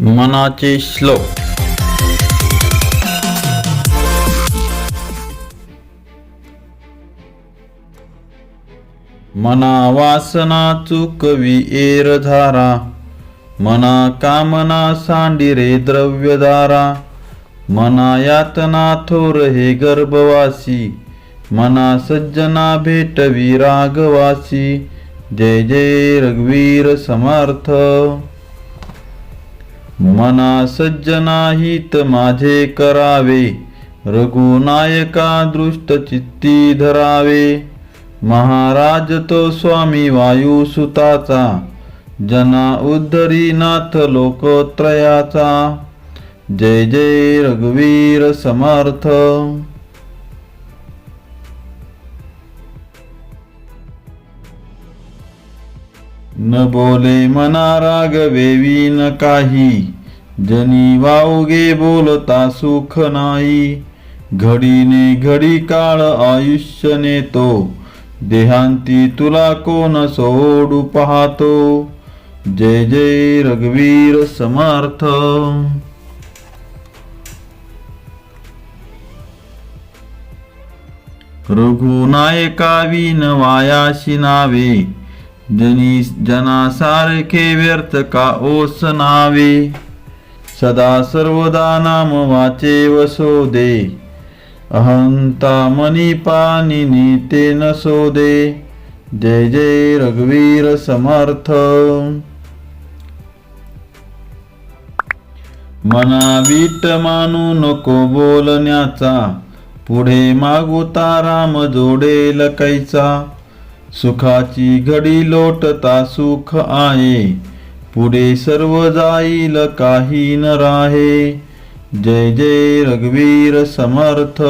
मनाचे श्लोक मना वासना चुकवी एरधारा मना कामना सांडिरे द्रव्यधारा. मना यातना थोर हे गर्भवासी. मना सज्जना भेटवी रागवासी. जय जय रघुवीर समर्थ. मना सज्जनाहित माझे करावे. रघुनायका दृष्ट चित्ती धरावे. महाराज तो स्वामी वायुसुताचा जना उद्धरीनाथ लोकत्रयाचा. जय जय रघुवीर समर्थ. न बोले मना रागवेवी न काही. जनी वावगे बोलता सुख नाही. घडीने घडी काळ आयुष्य नेतो. देहांती तुला कोण सोडू पाहतो? जय जय रघुवीर समर्थ. रघुनायका विन वायाशी नावे. जनी जनासारखे व्यर्थ का ओस नावे? सदा सर्वदा नाम वाचे वसो दे। अहंता मनी पाणी नीते नसो दे जय जय रघुवीर समर्थ। मना वीट मानू नको बोलण्याचा। पुढे मागुता राम जोडेल कैचा सुखाची घडी लोटता सुख आहे. पुढे सर्व जाईल काही न राहे. जय जय रघुवीर समर्थ.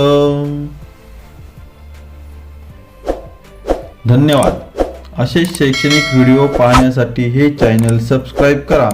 धन्यवाद. असे शैक्षणिक व्हिडिओ पाहण्यासाठी हे चॅनल सबस्क्राईब करा.